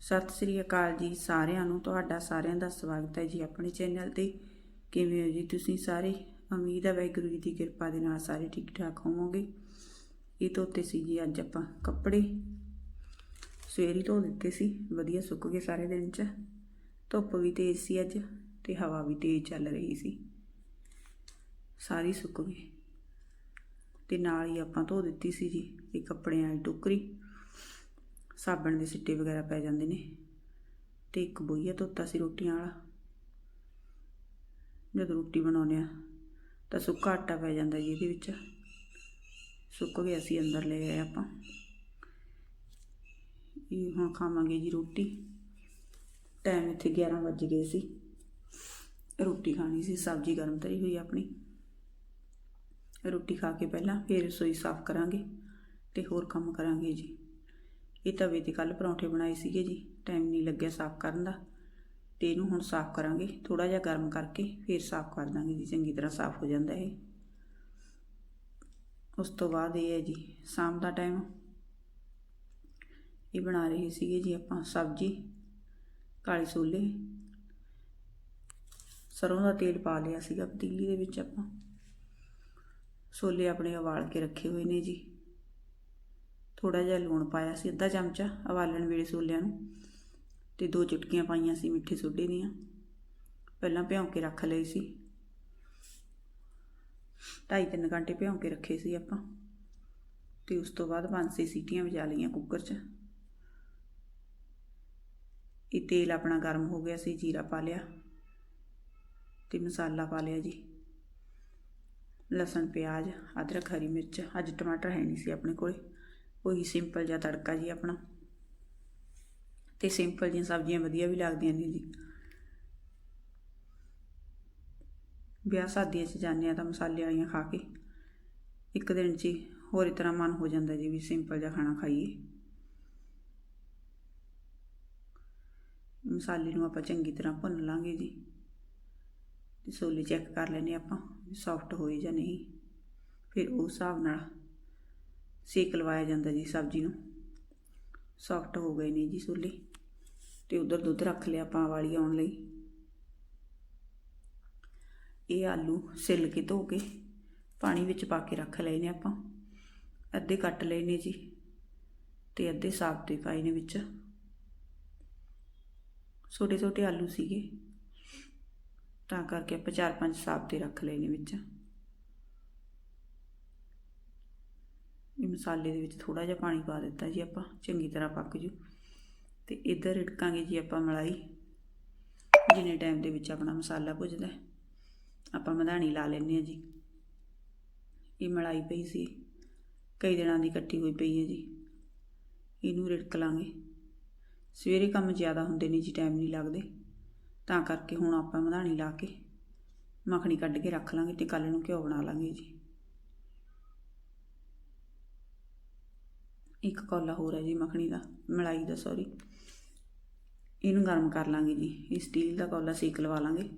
ਸਤਿ ਸ੍ਰੀ ਅਕਾਲ ਜੀ ਸਾਰਿਆਂ ਨੂੰ, ਤੁਹਾਡਾ ਸਾਰਿਆਂ ਦਾ ਸਵਾਗਤ ਹੈ ਜੀ ਆਪਣੇ ਚੈਨਲ ਤੇ। ਕਿਵੇਂ ਹੋ ਜੀ ਤੁਸੀਂ ਸਾਰੇ? ਉਮੀਦ ਹੈ ਵਾਹਿਗੁਰੂ ਜੀ ਦੀ ਕਿਰਪਾ ਦੇ ਨਾਲ ਸਾਰੇ ਠੀਕ ਠਾਕ ਹੋਵੋਗੇ। ਇਹ ਧੋਤੇ ਸੀ ਜੀ ਅੱਜ ਆਪਾਂ ਕੱਪੜੇ। ਸਵੇਰੇ ਧੋ ਦਿੱਤੇ ਸੀ, ਵਧੀਆ ਸੁੱਕ ਗਏ ਸਾਰੇ ਦਿਨ ਚ। ਧੁੱਪ ਵੀ ਤੇਜ਼ ਸੀ ਅੱਜ ਤੇ ਹਵਾ ਵੀ ਤੇਜ਼ ਚੱਲ ਰਹੀ ਸੀ। ਸਾਰੀ ਸੁੱਕ ਗਈ। ਤੇ ਨਾਲ ਹੀ ਆਪਾਂ ਧੋ ਦਿੱਤੀ ਸੀ ਜੀ, ਇਹ ਕੱਪੜਿਆਂ ਵਾਲੀ ਟੋਕਰੀ। ਸਾਬਣ ਦੇ ਸਿੱਟੇ ਵਗੈਰਾ ਪੈ ਜਾਂਦੇ ਨੇ ਤੇ ਇੱਕ ਬੋਈਆ ਧੋਤਾ ਸੀ ਰੋਟੀਆਂ ਵਾਲਾ। ਜਦ ਰੋਟੀ ਬਣਾਉਂਦੇ ਆ ਤਾਂ ਸੁੱਕਾ ਆਟਾ ਪੈ ਜਾਂਦਾ ਜੀ ਇਹਦੇ ਵਿੱਚ। ਸੁੱਕ ਗਿਆ ਸੀ, ਅੰਦਰ ਲੈ ਆਏ ਆਪਾਂ। ਇਹ ਹੁਣ ਖਾਵਾਂਗੇ ਜੀ ਰੋਟੀ। ਟਾਈਮ ਇੱਥੇ 11 ਵੱਜ ਗਏ ਸੀ। ਰੋਟੀ ਖਾਣੀ ਸੀ, ਸਬਜ਼ੀ ਗਰਮ ਤਰੀ ਹੋਈ ਆਪਣੀ। ਰੋਟੀ ਖਾ ਕੇ ਪਹਿਲਾਂ ਫਿਰ ਰਸੋਈ ਸਾਫ਼ ਕਰਾਂਗੇ ਤੇ ਹੋਰ ਕੰਮ ਕਰਾਂਗੇ ਜੀ। ਇਹ ਤਵੇ ਤੇ ਕੱਲ ਪਰੌਂਠੇ ਬਣਾਏ ਸੀਗੇ ਜੀ ਟਾਈਮ ਨਹੀਂ ਲੱਗਿਆ ਸਾਫ਼ ਕਰਨ ਦਾ। ਤੇ ਇਹਨੂੰ ਹੁਣ ਸਾਫ਼ ਕਰਾਂਗੇ ਥੋੜਾ ਜਿਹਾ ਗਰਮ ਕਰਕੇ ਫਿਰ ਸਾਫ਼ ਕਰ ਦਾਂਗੇ ਜੀ, ਚੰਗੀ ਤਰ੍ਹਾਂ ਸਾਫ਼ ਹੋ ਜਾਂਦਾ ਇਹ। ਉਸ ਤੋਂ ਬਾਅਦ ਇਹ ਹੈ ਜੀ, ਸ਼ਾਮ ਦਾ ਟਾਈਮ ਇਹ ਬਣਾ ਰਹੇ ਸੀਗੇ ਜੀ ਆਪਾਂ ਸਬਜ਼ੀ, ਕਾਲੇ ਛੋਲੇ। ਸਰੋਂ ਦਾ ਤੇਲ ਪਾ ਲਿਆ ਸੀਗਾ, ਪਤੀਲੀ ਦੇ ਵਿੱਚ ਆਪਾਂ। ਛੋਲੇ ਆਪਣੇ ਉਬਾਲ ਕੇ ਰੱਖੇ ਹੋਏ ਨੇ ਜੀ। ਥੋੜਾ ਜਿਹਾ ਲੂਣ ਪਾਇਆ ਸੀ, ਅੱਧਾ ਚਮਚਾ ਉਬਾਲਣ ਵੇਲੇ ਛੋਲਿਆਂ ਨੂੰ ਤੇ ਦੋ ਚੁਟਕੀਆਂ ਪਾਈਆਂ ਸੀ ਮਿੱਠੇ ਸੋਡੇ ਦੀਆਂ। ਪਹਿਲਾਂ ਭਿਉਂ ਕੇ ਰੱਖ ਲਏ ਸੀ। ਢਾਈ ਤਿੰਨ ਘੰਟੇ ਭਿਉਂ ਕੇ ਰੱਖੇ ਸੀ ਆਪਾਂ। ਤੇ ਉਸ ਤੋਂ ਬਾਅਦ ਪੰਜ ਛੇ ਸੀਟੀਆਂ ਵਜਾ ਲਈਆਂ ਕੁੱਕਰ 'ਚ। ਇਹ ਤੇਲ ਆਪਣਾ ਗਰਮ ਹੋ ਗਿਆ ਸੀ, ਜੀਰਾ ਪਾ ਲਿਆ ਤੇ ਮਸਾਲਾ ਪਾ ਲਿਆ ਜੀ। ਲਸਣ, ਪਿਆਜ਼, ਅਦਰਕ, ਹਰੀ ਮਿਰਚ, ਅੱਜ ਟਮਾਟਰ ਹੈ ਨਹੀਂ ਸੀ ਆਪਣੇ ਕੋਲੇ। ਉਹੀ ਸਿੰਪਲ ਜਿਹਾ ਤੜਕਾ ਜੀ ਆਪਣਾ। ਤੇ ਸਿੰਪਲ ਜਿਹੀਆਂ ਸਬਜ਼ੀਆਂ ਵਧੀਆ ਵੀ ਲੱਗਦੀਆਂ ਨੇ ਜੀ। ਵਿਆਹ ਸ਼ਾਦੀਆਂ 'ਚ ਜਾਂਦੇ ਆ ਤਾਂ ਮਸਾਲੇ ਵਾਲੀਆਂ ਖਾ ਕੇ ਇੱਕ ਦਿਨ 'ਚ ਹੀ ਹੋਰ ਹੀ ਤਰ੍ਹਾਂ ਮਨ ਹੋ ਜਾਂਦਾ ਜੀ ਵੀ ਸਿੰਪਲ ਜਿਹਾ ਖਾਣਾ ਖਾਈਏ। ਮਸਾਲੇ ਨੂੰ ਆਪਾਂ ਚੰਗੀ ਤਰ੍ਹਾਂ ਭੁੰਨ ਲਾਂਗੇ ਜੀ। ਤੇ ਛੋਲੇ ਚੈੱਕ ਕਰ ਲੈਨੇ ਆਪਾਂ ਸੌਫਟ ਹੋਏ ਜਾਂ ਨਹੀਂ। ਫਿਰ ਉਸ ਹਿਸਾਬ ਨਾਲ ਸੇਕ ਲਵਾਇਆ ਜਾਂਦਾ ਜੀ ਸਬਜ਼ੀ ਨੂੰ। ਸੌਫਟ ਹੋ ਗਏ ਨੇ ਜੀ ਛੋਲੇ ਤੇ ਉਧਰ ਦੁੱਧ ਰੱਖ ਲਿਆ ਆਪਾਂ ਵਾਲੀ ਆਉਣ ਲਈ। ਇਹ ਆਲੂ ਸਿੱਲ ਕੇ ਧੋ ਕੇ ਪਾਣੀ ਵਿੱਚ ਪਾ ਕੇ ਰੱਖ ਲਏ ਨੇ ਆਪਾਂ। ਅੱਧੇ ਕੱਟ ਲਏ ਨੇ ਜੀ ਤੇ ਅੱਧੇ ਸਾਬਤੇ ਪਾਏ ਨੇ ਵਿੱਚ। ਛੋਟੇ ਛੋਟੇ ਆਲੂ ਸੀਗੇ। ਤਾਂ ਕਰਕੇ ਆਪਾਂ ਚਾਰ ਪੰਜ ਸਾਬਤੇ ਰੱਖ ਲਏ ਨੇ ਵਿੱਚ। ਇਹ ਮਸਾਲੇ ਦੇ ਵਿੱਚ ਥੋੜਾ ਜਿਹਾ ਪਾਣੀ ਪਾ ਦਿੱਤਾ ਜੀ ਆਪਾਂ, ਚੰਗੀ ਤਰ੍ਹਾਂ ਪੱਕ ਜੂ। ਤੇ ਇੱਧਰ ਰਿੜਕਾਂਗੇ ਜੀ ਆਪਾਂ ਮਲਾਈ। ਜਿੰਨੇ ਟਾਈਮ ਦੇ ਵਿੱਚ ਆਪਣਾ ਮਸਾਲਾ ਭੁੱਜਦਾ ਆਪਾਂ ਮਧਾਣੀ ਲਾ ਲੈਂਦੇ ਆ ਜੀ। ਇਹ ਮਲਾਈ ਪਈ ਸੀ, ਕਈ ਦਿਨਾਂ ਦੀ ਇਕੱਠੀ ਹੋਈ ਪਈ ਹੈ ਜੀ। ਇਹਨੂੰ ਰਿੜਕ ਲਾਂਗੇ। ਸਵੇਰੇ ਕੰਮ ਜ਼ਿਆਦਾ ਹੁੰਦੇ ਨੇ ਜੀ, ਟਾਈਮ ਨਹੀਂ ਲੱਗਦੇ। ਤਾਂ ਕਰਕੇ ਹੁਣ ਆਪਾਂ ਮਧਾਣੀ ਲਾ ਕੇ ਮੱਖਣੀ ਕੱਢ ਕੇ ਰੱਖ ਲਾਂਗੇ ਤੇ ਕੱਲ ਨੂੰ ਘਿਓ ਬਣਾ ਲਾਂਗੇ ਜੀ। ਇੱਕ ਕੌਲਾ ਹੋਰ ਹੈ ਜੀ ਮੱਖਣੀ ਦਾ, ਮਲਾਈ ਦਾ ਸੌਰੀ ਇਹਨੂੰ ਗਰਮ ਕਰ ਲਾਂਗੇ ਜੀ, ਇਹ ਸਟੀਲ ਦਾ ਕੌਲਾ ਸੇਕ ਲਵਾ ਲਾਂਗੇ।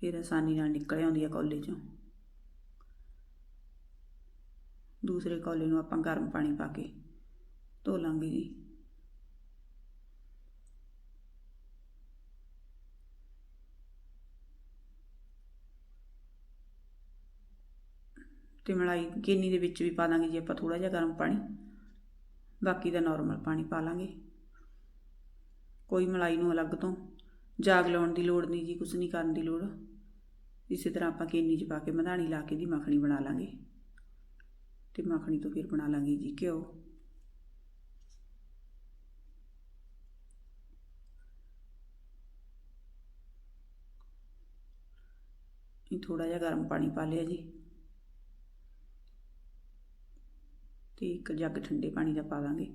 ਫਿਰ ਆਸਾਨੀ ਨਾਲ ਨਿਕਲ ਆਉਂਦੀ ਹੈ ਕੌਲੇ ਚੋਂ। ਦੂਸਰੇ ਕੌਲੇ ਨੂੰ ਆਪਾਂ ਗਰਮ ਪਾਣੀ ਪਾ ਕੇ ਧੋ ਲਾਂਗੇ ਜੀ। ਤੇ ਮਲਾਈ ਕਿੰਨੀ ਦੇ ਵਿੱਚ ਵੀ ਪਾ ਦਾਂਗੇ ਜੀ ਆਪਾਂ ਥੋੜਾ ਜਿਹਾ ਗਰਮ ਪਾਣੀ। ਬਾਕੀ ਦਾ ਨਾਰਮਲ ਪਾਣੀ ਪਾ ਲਾਂਗੇ। ਕੋਈ ਮਲਾਈ ਨੂੰ ਅਲੱਗ ਤੋਂ ਜਾਗ ਲਾਉਣ ਦੀ ਲੋੜ ਨਹੀਂ ਜੀ ਕੁਝ ਨਹੀਂ ਕਰਨ ਦੀ ਲੋੜ। ਇਸੇ ਤਰ੍ਹਾਂ ਆਪਾਂ ਕੇਨੀ 'ਚ ਪਾ ਕੇ ਮਧਾਣੀ ਲਾ ਕੇ ਦੀ ਮੱਖਣੀ ਬਣਾ ਲਾਂਗੇ। ਤੇ ਮੱਖਣੀ ਤੋਂ ਫਿਰ ਬਣਾ ਲਾਂਗੇ ਜੀ ਘਿਓ। ਇਹ ਥੋੜਾ ਜਿਹਾ ਗਰਮ ਪਾਣੀ ਪਾ ਲਿਆ ਜੀ। ਤੇ ਇੱਕ ਜੱਗ ਠੰਡੇ ਪਾਣੀ ਦਾ ਪਾ ਦਾਂਗੇ।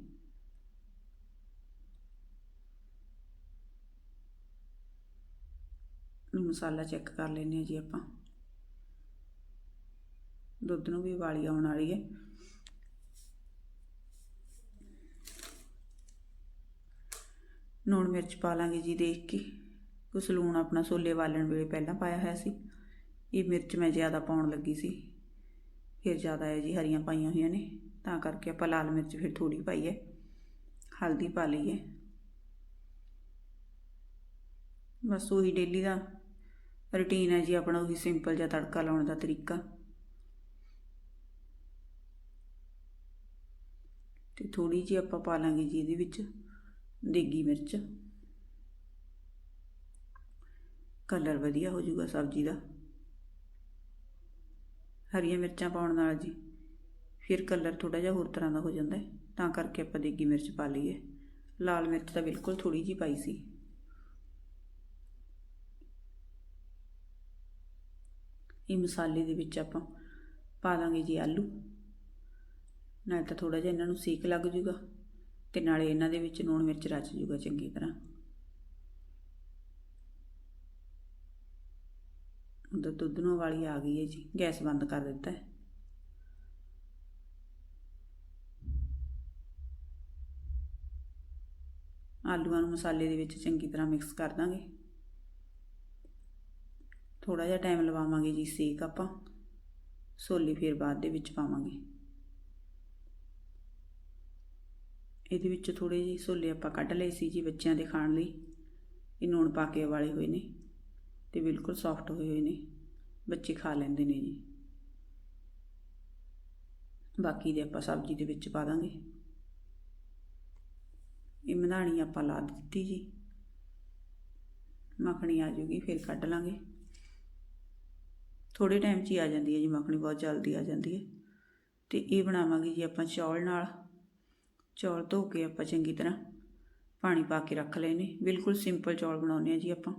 ਮਸਾਲਾ ਚੈੱਕ ਕਰ ਲੈਨੇ ਆ ਜੀ ਆਪਾਂ। ਦੁੱਧ ਨੂੰ ਵੀ ਵਾਲੀ ਆਉਣ ਵਾਲੀ ਹੈ। ਨੂਣ ਮਿਰਚ ਪਾ ਲਾਂਗੇ ਜੀ ਦੇਖ ਕੇ। ਕੁਛ ਲੂਣ ਆਪਣਾ ਛੋਲੇ ਵਾਲਣ ਵੇਲੇ ਪਹਿਲਾਂ ਪਾਇਆ ਹੋਇਆ ਸੀ। ਇਹ ਮਿਰਚ ਮੈਂ ਜ਼ਿਆਦਾ ਪਾਉਣ ਲੱਗੀ ਸੀ। ਫਿਰ ਜ਼ਿਆਦਾ ਹੈ ਜੀ ਹਰੀਆਂ ਪਾਈਆਂ ਹੋਈਆਂ ਨੇ। ਤਾਂ ਕਰਕੇ ਆਪਾਂ ਲਾਲ ਮਿਰਚ ਫਿਰ ਥੋੜੀ ਪਾਈ ਹੈ ਹਲਦੀ ਪਾ ਲਈ ਹੈ ਬਸ ਉਹੀ ਡੇਲੀ ਦਾ ਰੁਟੀਨ ਹੈ ਜੀ, ਆਪਣਾ ਉਹੀ ਸਿੰਪਲ ਜਿਹਾ ਤੜਕਾ ਲਾਉਣ ਦਾ ਤਰੀਕਾ। ਤੇ ਥੋੜੀ ਜਿਹੀ ਆਪਾਂ ਪਾ ਲਾਂਗੇ ਜੀ ਇਹਦੇ ਵਿੱਚ ਦੇਗੀ ਮਿਰਚ। ਕਲਰ ਵਧੀਆ ਹੋ ਜਾਊਗਾ ਸਬਜ਼ੀ ਦਾ। ਹਰੀਆਂ ਮਿਰਚਾਂ ਪਾਉਣ ਨਾਲ ਜੀ। ਫਿਰ ਕਲਰ ਥੋੜਾ ਜਿਹਾ ਹੋਰ ਤਰ੍ਹਾਂ ਦਾ ਹੋ ਜਾਂਦਾ ਤਾਂ ਕਰਕੇ ਆਪਾਂ ਦੇਗੀ ਮਿਰਚ ਪਾ ਲਈਏ। ਲਾਲ ਮਿਰਚ ਤਾਂ ਬਿਲਕੁਲ ਥੋੜੀ ਜਿਹੀ ਪਾਈ ਸੀ। ਇਹ ਮਸਾਲੇ ਦੇ ਵਿੱਚ ਆਪਾਂ ਪਾ ਦਾਂਗੇ ਜੀ ਆਲੂ। ਨਾਲ ਤਾਂ ਥੋੜਾ ਜਿਹਾ ਇਹਨਾਂ ਨੂੰ ਸੇਕ ਲੱਗ ਜੂਗਾ ਤੇ ਨਾਲੇ ਇਹਨਾਂ ਦੇ ਵਿੱਚ ਲੂਣ ਮਿਰਚ ਰਚ ਜੂਗਾ ਚੰਗੀ ਤਰ੍ਹਾਂ। ਉਧਰ ਦੁੱਧ ਨੂੰ ਵਾਲੀ ਆ ਗਈ ਹੈ ਜੀ, ਗੈਸ ਬੰਦ ਕਰ ਦਿੱਤਾ ਹੈ। ਆਲੂਆਂ ਨੂੰ ਮਸਾਲੇ ਦੇ ਵਿੱਚ ਚੰਗੀ ਤਰ੍ਹਾਂ ਮਿਕਸ ਕਰ ਦਾਂਗੇ। ਥੋੜਾ ਜਿਹਾ ਟਾਈਮ ਲਵਾਵਾਂਗੇ ਜੀ ਸੇਕ ਆਪਾਂ। ਸੋਲੀ ਫਿਰ ਬਾਅਦ ਦੇ ਵਿੱਚ ਪਾਵਾਂਗੇ। ਇਹਦੇ ਵਿੱਚ ਥੋੜੇ ਜਿਹੇ ਸੋਲੇ ਆਪਾਂ ਕੱਢ ਲਏ ਸੀ ਜੀ ਬੱਚਿਆਂ ਦੇ ਖਾਣ ਲਈ। ਇਹ ਨੂਣ ਪਾ ਕੇ ਵਾਲੇ ਹੋਏ ਨੇ ਤੇ ਬਿਲਕੁਲ ਸੌਫਟ ਹੋਏ ਹੋਏ ਨੇ। ਬੱਚੇ ਖਾ ਲੈਂਦੇ ਨੇ ਜੀ। ਬਾਕੀ ਦੇ ਆਪਾਂ ਸਬਜ਼ੀ ਦੇ ਵਿੱਚ ਪਾ ਦਾਂਗੇ। ਇਹ ਮਧਾਣੀ ਆਪਾਂ ਲਾ ਦਿੱਤੀ ਜੀ। ਮੱਖਣੀ ਆ ਜੂਗੀ, ਫਿਰ ਕੱਢ ਲਾਂਗੇ। ਥੋੜੇ ਟਾਈਮ 'ਚ ਹੀ ਆ ਜਾਂਦੀ ਹੈ ਜੀ, ਮੱਖਣੀ ਬਹੁਤ ਜਲਦੀ ਆ ਜਾਂਦੀ ਹੈ। ਤੇ ਇਹ ਬਣਾਵਾਂਗੇ ਜੀ ਆਪਾਂ ਚੌਲ ਨਾਲ। ਚੌਲ ਧੋ ਕੇ ਆਪਾਂ ਚੰਗੀ ਤਰ੍ਹਾਂ ਪਾਣੀ ਪਾ ਕੇ ਰੱਖ ਲਏ ਨੇ ਬਿਲਕੁਲ ਸਿੰਪਲ ਚੌਲ ਬਣਾਉਨੇ ਆ ਜੀ ਆਪਾਂ।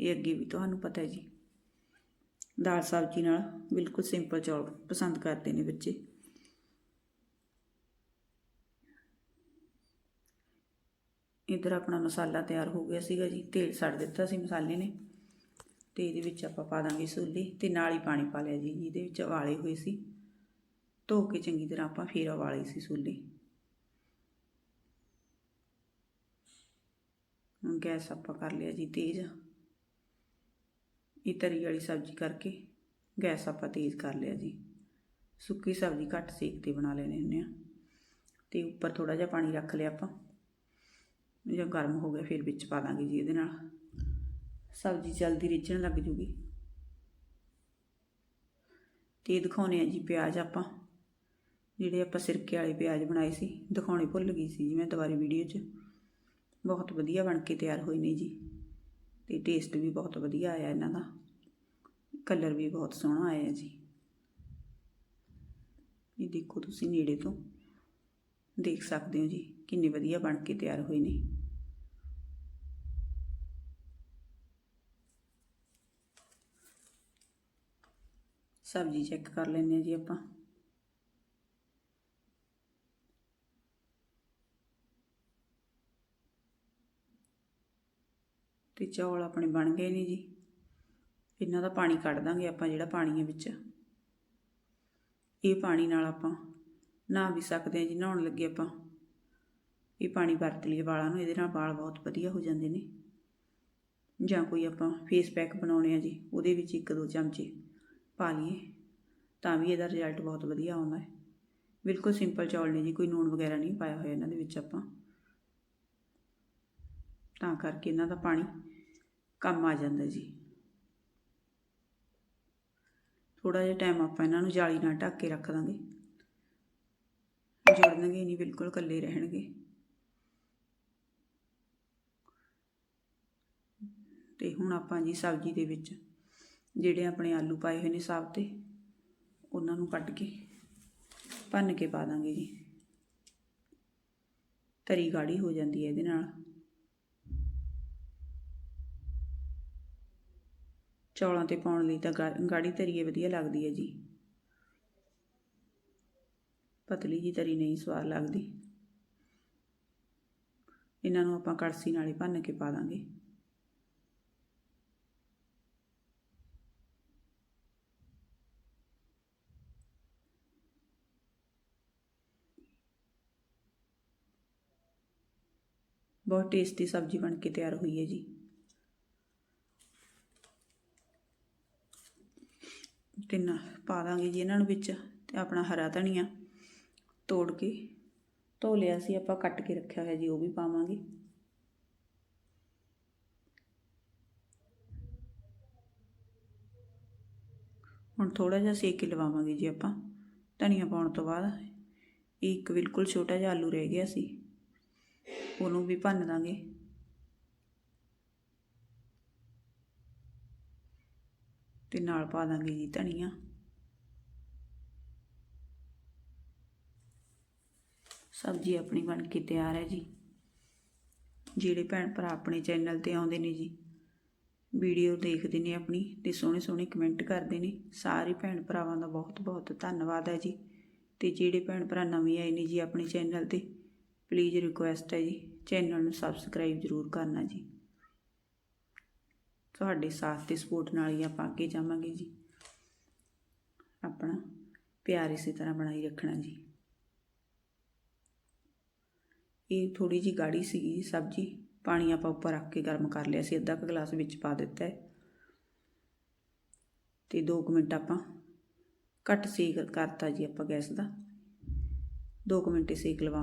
ਇਹ ਅੱਗੇ ਵੀ ਤੁਹਾਨੂੰ ਪਤਾ ਹੈ ਜੀ। ਦਾਲ ਸਬਜ਼ੀ ਨਾਲ ਬਿਲਕੁਲ ਸਿੰਪਲ ਚੌਲ ਪਸੰਦ ਕਰਦੇ ਨੇ ਬੱਚੇ। ਇਧਰ ਆਪਣਾ ਮਸਾਲਾ ਤਿਆਰ ਹੋ ਗਿਆ ਸੀਗਾ ਜੀ, ਤੇਲ ਛੱਡ ਦਿੱਤਾ ਸੀ ਮਸਾਲੇ ਨੇ। ਤੇ ਇਹਦੇ ਵਿੱਚ ਆਪਾਂ ਪਾ ਦਾਂਗੇ ਸੂਲੀ ਤੇ ਨਾਲ ਹੀ ਪਾਣੀ ਪਾ ਲਿਆ ਜੀ ਜਿਹਦੇ ਵਿੱਚ ਉਬਾਲੇ ਹੋਏ ਸੀ। ਧੋ ਕੇ ਚੰਗੀ ਤਰ੍ਹਾਂ ਆਪਾਂ ਫੇਰ ਉਬਾਲੀ ਸੀ ਸੂਲੀ। ਹੁਣ ਗੈਸ ਆਪਾਂ ਕਰ ਲਿਆ ਜੀ ਤੇਜ਼। ਇਹ ਤਰੀ ਵਾਲੀ ਸਬਜ਼ੀ ਕਰਕੇ ਗੈਸ ਆਪਾਂ ਤੇਜ਼ ਕਰ ਲਿਆ ਜੀ। ਸੁੱਕੀ ਸਬਜ਼ੀ ਘੱਟ ਸੇਕ ਤੇ ਬਣਾ ਲੈਣੇ ਹੁੰਦੇ ਆ। ਤੇ ਉੱਪਰ ਥੋੜਾ ਜਿਹਾ ਪਾਣੀ ਰੱਖ ਲਿਆ ਆਪਾਂ। ਜਦੋਂ ਗਰਮ ਹੋ ਗਿਆ, ਫਿਰ ਵਿੱਚ ਪਾ ਦਾਂਗੇ ਜੀ ਇਹਦੇ ਨਾਲ। ਸਬਜ਼ੀ ਜਲਦੀ ਰਿੱਝਣ ਲੱਗ ਜੂਗੀ। ਤੇ ਦਿਖਾਉਣੇ ਆ ਜੀ ਪਿਆਜ਼ ਆਪਾਂ। ਜਿਹੜੇ ਆਪਾਂ ਸਿਰਕੇ ਵਾਲੇ ਪਿਆਜ਼ ਬਣਾਏ ਸੀ, ਦਿਖਾਉਣੇ ਭੁੱਲ ਗਈ ਸੀ ਜੀ ਮੈਂ ਦੁਬਾਰੇ ਵੀਡੀਓ 'ਚ। ਬਹੁਤ ਵਧੀਆ ਬਣ ਕੇ ਤਿਆਰ ਹੋਏ ਨੇ ਜੀ। ਤੇ ਟੇਸਟ ਵੀ ਬਹੁਤ ਵਧੀਆ ਆਇਆ ਇਹਨਾਂ ਦਾ। ਕਲਰ ਵੀ ਬਹੁਤ ਸੋਹਣਾ ਆਇਆ ਜੀ। ਇਹ ਦੇਖੋ ਤੁਸੀਂ ਨੇੜੇ ਤੋਂ। ਦੇਖ ਸਕਦੇ ਹੋ ਜੀ। ਕਿੰਨੇ ਵਧੀਆ ਬਣ ਕੇ ਤਿਆਰ ਹੋਏ ਨੇ। ਸਬਜ਼ੀ ਚੈੱਕ ਕਰ ਲੈਂਦੇ ਆ ਜੀ ਆਪਾਂ। ਤੇ ਚੌਲ ਆਪਣੇ ਬਣ ਗਏ ਨੇ ਜੀ। ਇਹਨਾਂ ਦਾ ਪਾਣੀ ਕੱਢ ਦਾਂਗੇ ਆਪਾਂ ਜਿਹੜਾ ਪਾਣੀ ਹੈ ਵਿੱਚ। ਇਹ ਪਾਣੀ ਨਾਲ ਆਪਾਂ ਨਹਾ ਵੀ ਸਕਦੇ ਹਾਂ ਜੀ, ਨਹਾਉਣ ਲੱਗੇ ਆਪਾਂ। ਇਹ ਪਾਣੀ ਵਰਤ ਲਈਏ ਵਾਲਾਂ ਨੂੰ, ਇਹਦੇ ਨਾਲ ਵਾਲ ਬਹੁਤ ਵਧੀਆ ਹੋ ਜਾਂਦੇ ਨੇ। ਜਾਂ ਕੋਈ ਆਪਾਂ ਫੇਸ ਪੈਕ ਬਣਾਉਣੇ ਆ ਜੀ, ਉਹਦੇ ਵਿੱਚ ਇੱਕ ਦੋ ਚਮਚੇ ਪਾ ਲਈਏ, ਤਾਂ ਵੀ ਇਹਦਾ ਰਿਜ਼ਲਟ ਬਹੁਤ ਵਧੀਆ ਆਉਂਦਾ ਹੈ। ਬਿਲਕੁਲ ਸਿੰਪਲ ਚੌਲ ਨੇ ਜੀ, ਕੋਈ ਨੂਣ ਵਗੈਰਾ ਨਹੀਂ ਪਾਇਆ ਹੋਇਆ ਇਹਨਾਂ ਦੇ ਵਿੱਚ ਆਪਾਂ। ਤਾਂ ਕਰਕੇ ਇਹਨਾਂ ਦਾ ਪਾਣੀ ਕੰਮ ਆ ਜਾਂਦਾ ਜੀ। ਥੋੜਾ ਜਿਹਾ ਟਾਈਮ ਆਪਾਂ ਇਹਨਾਂ ਨੂੰ ਜਾਲੀ ਨਾਲ ਢੱਕ ਕੇ ਰੱਖ ਦਾਂਗੇ। ਜੁੜਨਗੇ ਨਹੀਂ, ਬਿਲਕੁਲ ਇਕੱਲੇ ਰਹਿਣਗੇ। ਤੇ ਹੁਣ ਆਪਾਂ ਜੀ ਸਬਜ਼ੀ ਦੇ ਵਿੱਚ ਜਿਹੜੇ ਆਪਣੇ ਆਲੂ ਪਾਏ ਹੋਏ ਨੇ ਸਾਬਤੇ ਉਹਨਾਂ ਨੂੰ ਕੱਟ ਕੇ ਭੰਨ ਕੇ ਪਾ ਦਾਂਗੇ ਜੀ। ਤਰੀ ਗਾੜੀ ਹੋ ਜਾਂਦੀ ਹੈ ਇਹਦੇ ਨਾਲ। ਚੌਲਾਂ ਤੇ ਪਾਉਣ ਲਈ ਤਾਂ ਗਾ- ਗਾੜੀ ਤਰੀਏ ਵਧੀਆ ਲੱਗਦੀ ਹੈ ਜੀ। ਪਤਲੀ ਜੀ ਤਰੀ ਨਹੀਂ ਸਵਾਦ ਲੱਗਦੀ। ਇਹਨਾਂ ਨੂੰ ਆਪਾਂ ਕੜਸੀ ਨਾਲੇ ਭੰਨ ਕੇ ਪਾ ਦਾਂਗੇ। ਬਹੁਤ ਟੇਸਟੀ ਸਬਜ਼ੀ ਬਣ ਕੇ ਤਿਆਰ ਹੋਈ ਹੈ ਜੀ। ਤੇ ਪਾ ਦਾਂਗੇ ਜੀ ਇਹਨਾਂ ਨੂੰ ਵਿੱਚ ਤੇ ਆਪਣਾ ਹਰਾ ਧਨੀਆ ਤੋੜ ਕੇ। ਧੋ ਲਿਆ ਸੀ, ਆਪਾਂ ਕੱਟ ਕੇ ਰੱਖਿਆ ਹੋਇਆ ਜੀ, ਉਹ ਵੀ ਪਾਵਾਂਗੇ। ਹੁਣ ਥੋੜਾ ਜਿਹਾ ਸੇਕ ਲਵਾਵਾਂਗੇ ਜੀ ਆਪਾਂ। ਧਨੀਆ ਪਾਉਣ ਤੋਂ ਬਾਅਦ ਇੱਕ ਬਿਲਕੁਲ ਛੋਟਾ ਜਿਹਾ ਆਲੂ ਰਹਿ ਗਿਆ ਸੀ। ਉਹਨੂੰ ਵੀ ਭੰਨ ਦਾਂਗੇ। ਤੇ ਨਾਲ ਪਾ ਦਾਂਗੇ ਜੀ ਧਨੀਆ। ਸਬਜ਼ੀ ਆਪਣੀ ਬਣ ਕੇ ਤਿਆਰ ਹੈ ਜੀ। ਜਿਹੜੇ ਭੈਣ ਭਰਾ ਆਪਣੇ ਚੈਨਲ ਤੇ ਆਉਂਦੇ ਨੇ ਜੀ, ਵੀਡੀਓ ਦੇਖਦੇ ਨੇ ਆਪਣੀ ਤੇ ਸੋਹਣੇ ਸੋਹਣੇ ਕਮੈਂਟ ਕਰਦੇ ਨੇ, ਸਾਰੇ ਭੈਣ ਭਰਾਵਾਂ ਦਾ ਬਹੁਤ ਬਹੁਤ ਧੰਨਵਾਦ ਹੈ ਜੀ। ਤੇ ਜਿਹੜੇ ਭੈਣ ਭਰਾ ਨਵੇਂ ਆਏ ਨੇ ਜੀ ਆਪਣੇ ਚੈਨਲ ਤੇ ਪਲੀਜ਼ ਰਿਕੁਐਸਟ ਹੈ ਜੀ ਚੈਨਲ ਨੂੰ ਸਬਸਕ੍ਰਾਈਬ ਜ਼ਰੂਰ ਕਰਨਾ ਜੀ। ਤੁਹਾਡੇ ਸਾਥ ਤੇ ਸਪੋਰਟ ਨਾਲ ਹੀ ਆਪਾਂ ਅੱਗੇ ਜਾਵਾਂਗੇ ਜੀ। ਆਪਣਾ ਪਿਆਰ ਇਸੇ ਤਰ੍ਹਾਂ ਬਣਾਈ ਰੱਖਣਾ ਜੀ। ਇਹ ਥੋੜੀ ਜੀ ਗਾੜੀ ਸੀਗੀ ਜੀ ਸਬਜ਼ੀ, ਪਾਣੀ ਆਪਾਂ ਉੱਪਰ ਰੱਖ ਕੇ ਗਰਮ ਕਰ ਲਿਆ ਸੀ, ਅੱਧਾ ਕੁ ਗਲਾਸ ਵਿੱਚ ਪਾ ਦਿੱਤਾ ਹੈ। ਤੇ 2 ਮਿੰਟ ਆਪਾਂ ਘੱਟ ਸੇਕ ਕਰਤਾ ਜੀ ਆਪਾਂ ਗੈਸ ਦਾ। 2 ਮਿੰਟ ਸੇਕ ਲਵਾ